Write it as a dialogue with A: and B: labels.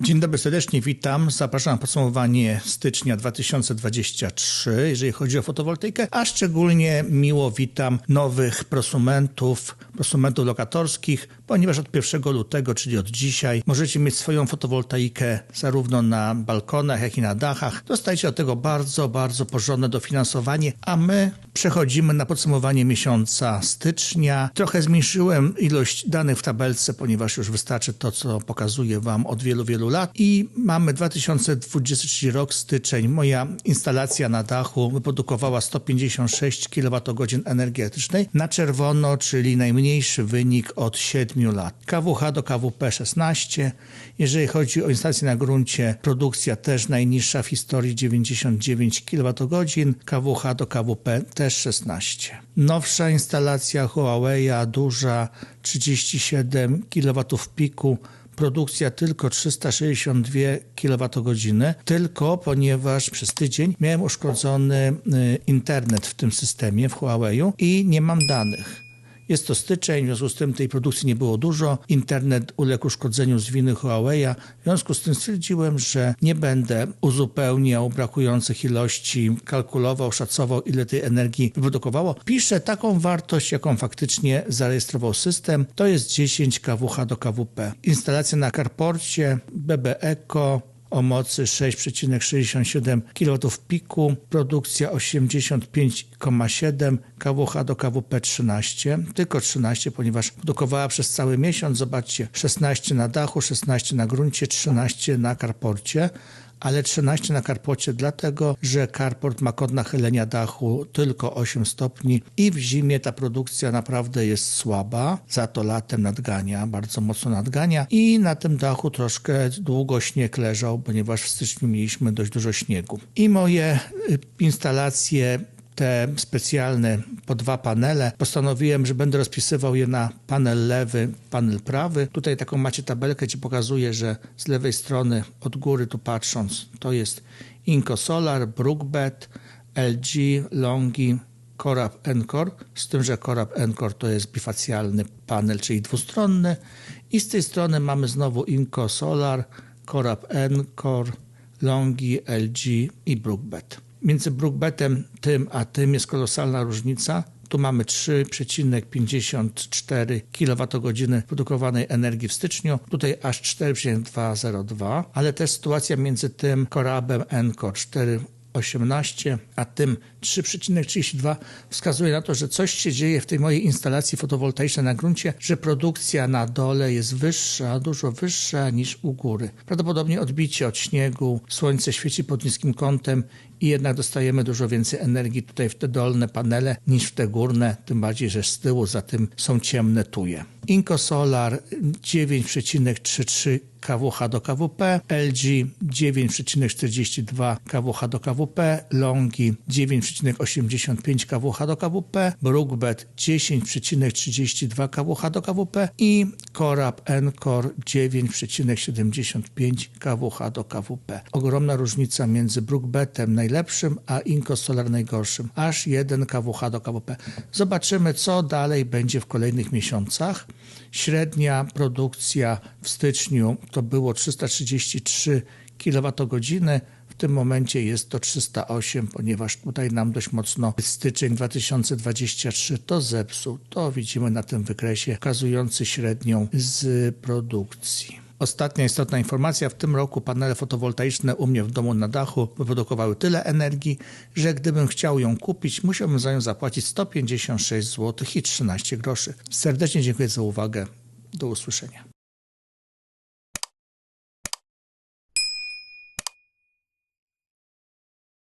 A: Dzień dobry, serdecznie witam. Zapraszam na podsumowanie stycznia 2023, jeżeli chodzi o fotowoltaikę, a szczególnie miło witam nowych prosumentów, prosumentów lokatorskich, ponieważ od 1 lutego, czyli od dzisiaj, możecie mieć swoją fotowoltaikę zarówno na balkonach, jak i na dachach. Dostajecie do tego bardzo, bardzo porządne dofinansowanie, a my przechodzimy na podsumowanie miesiąca stycznia. Trochę zmniejszyłem ilość danych w tabelce, ponieważ już wystarczy to, co pokazuję Wam od wielu, wielu lat. I mamy 2023 rok, styczeń. Moja instalacja na dachu wyprodukowała 156 kWh energii elektrycznej na czerwono, czyli najmniejszy wynik od 7 lat. KWH do KWP 16. Jeżeli chodzi o instalację na gruncie, produkcja też najniższa w historii 99 kWh, KWH do KWP też 16. Nowsza instalacja Huawei'a, duża 37 kW piku, produkcja tylko 362 kWh, tylko ponieważ przez tydzień miałem uszkodzony internet w tym systemie w Huawei'u i nie mam danych. Jest to styczeń, w związku z tym tej produkcji nie było dużo. Internet uległ uszkodzeniu z winy Huawei'a. W związku z tym stwierdziłem, że nie będę uzupełniał brakujących ilości, kalkulował, szacował, ile tej energii wyprodukowało. Piszę taką wartość, jaką faktycznie zarejestrował system. To jest 10 kWh do KWP. Instalacja na carporcie BB Eco o mocy 6,67 kW piku, produkcja 85,7 kWh do KWP 13, tylko 13, ponieważ produkowała przez cały miesiąc, zobaczcie, 16 na dachu, 16 na gruncie, 13 na karporcie, ale 13 na karpocie, dlatego że karport ma kod nachylenia dachu tylko 8 stopni i w zimie ta produkcja naprawdę jest słaba, za to latem nadgania, bardzo mocno nadgania i na tym dachu troszkę długo śnieg leżał, ponieważ w styczniu mieliśmy dość dużo śniegu. I moje y, instalacje te specjalne po dwa panele. Postanowiłem, że będę rozpisywał je na panel lewy, panel prawy. Tutaj taką macie tabelkę, gdzie pokazuje, że z lewej strony od góry tu patrząc to jest Inco Solar, Brookbet, LG, Longi, Corap Encore, z tym, że Corap Encore to jest bifacjalny panel, czyli dwustronny. I z tej strony mamy znowu Inco Solar, Corap Encore, Longi, LG i Brookbet. Między Brookbetem tym a tym jest kolosalna różnica. Tu mamy 3,54 kWh produkowanej energii w styczniu, tutaj aż 4,202, ale też sytuacja między tym Corabem Encore 4 18, a tym 3,32 wskazuje na to, że coś się dzieje w tej mojej instalacji fotowoltaicznej na gruncie, że produkcja na dole jest wyższa, dużo wyższa niż u góry. Prawdopodobnie odbicie od śniegu, słońce świeci pod niskim kątem i jednak dostajemy dużo więcej energii tutaj w te dolne panele niż w te górne, tym bardziej, że z tyłu za tym są ciemne tuje. Inco Solar 9,33 kWh do KWP, LG 9,42 kWh do KWP, Longi 9,85 kWh do KWP, Brookbet 10,32 kWh do KWP i Corap Encore 9,75 kWh do KWP. Ogromna różnica między Brookbetem najlepszym, a Inco Solar najgorszym. Aż 1 kWh do KWP. Zobaczymy, co dalej będzie w kolejnych miesiącach. Średnia produkcja w styczniu to było 333 kWh. W tym momencie jest to 308, ponieważ tutaj nam dość mocno styczeń 2023 to zepsuł. To widzimy na tym wykresie pokazujący średnią z produkcji. Ostatnia istotna informacja. W tym roku panele fotowoltaiczne u mnie w domu na dachu wyprodukowały tyle energii, że gdybym chciał ją kupić, musiałbym za nią zapłacić 156 zł i 13 groszy. Serdecznie dziękuję za uwagę. Do usłyszenia.